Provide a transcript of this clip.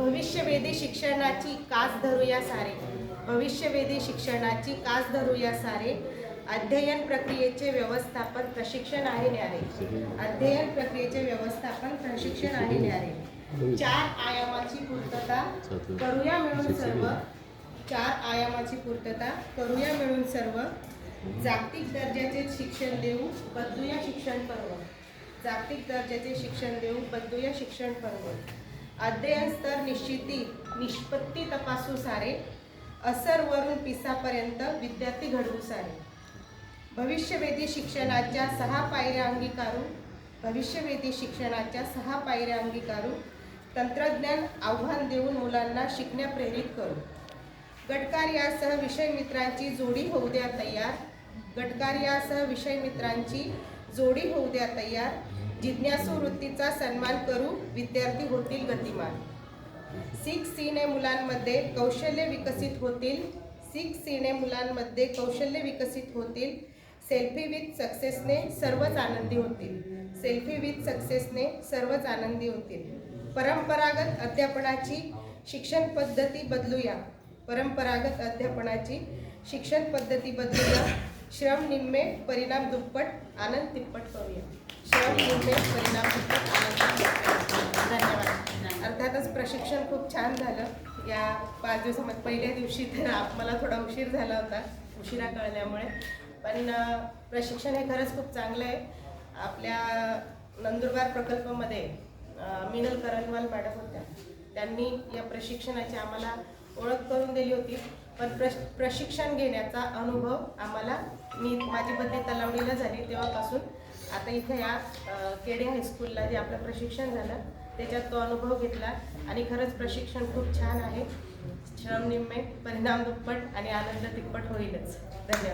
भविष्यवेधी शिक्षणाची कास धरूया सारे. भविष्यवेधी शिक्षणाची कास धरूया सारे. अध्ययन प्रक्रियेचे व्यवस्थापन प्रशिक्षण आहे न्यारे. अध्ययन प्रक्रियेचे व्यवस्थापन प्रशिक्षण आहे न्यारे. चार आयामाची पूर्तता करूया मिळून सर्व. चार आयामाची पूर्तता करूया मिळून सर्व. जागतिक दर्जाचे शिक्षण देऊ बदलूया शिक्षण पर्व. जागतिक दर्जाचे शिक्षण देऊ बदलूया शिक्षण पर्व. अध्ययन स्तर निश्चिती निष्पत्ती तपासू सारे असर वरून पिसापर्यंत विद्यार्थी घडवू सारे. भविष्यवेधी शिक्षणाच्या सहा पायऱ्या अंगीकारू भविष्यवेधी शिक्षणाच्या सहा पायऱ्या अंगीकारू तंत्रज्ञान आव्हान देऊन मुलांना शिकण्या प्रेरित करू. गटकार यासह विषय मित्रांची जोडी होऊ द्या तयार. गटकार यासह विषय मित्रांची जोडी होऊ द्या तयार. जिज्ञासू वृत्तीचा सन्मान करू विद्यार्थी होतील गतिमान. सिक्स सीने मुलांमध्ये कौशल्य विकसित होतील. सिक्स सीने मुलांमध्ये कौशल्य विकसित होतील. सेल्फी विथ सक्सेसने सर्वच आनंदी होतील. सेल्फी विथ सक्सेसने सर्वच आनंदी होतील. परंपरागत अध्यापनाची शिक्षण पद्धती बदलूया. परंपरागत अध्यापनाची शिक्षण पद्धती बदलूया. श्रम निम्मे परिणाम दुप्पट आनंद तिप्पट करूया. श्रम निम्मे परिणाम दुप्पट आनंद धन्यवाद. अर्थातच प्रशिक्षण खूप छान झालं. या पाच दिवसामध्ये पहिल्या दिवशी तर मला थोडा उशीर झाला होता उशिरा कळल्यामुळे. पण प्रशिक्षण हे खरंच खूप चांगलं आहे. आपल्या नंदुरबार प्रकल्पामध्ये मिनल करनवाल मॅडम होत्या. त्यांनी या प्रशिक्षणाची आम्हाला ओळख करून दिली होती. पण प्रश प्रशिक्षण घेण्याचा अनुभव आम्हाला मी माझी बदली तलावडीला झाली तेव्हापासून. आता इथं या केडे हायस्कूलला जे आपलं प्रशिक्षण झालं त्याच्यात तो अनुभव घेतला. आणि खरंच प्रशिक्षण खूप छान आहे. श्रम निम्मे परिणाम दुप्पट आणि आनंद तिप्पट होईलच. धन्यवाद.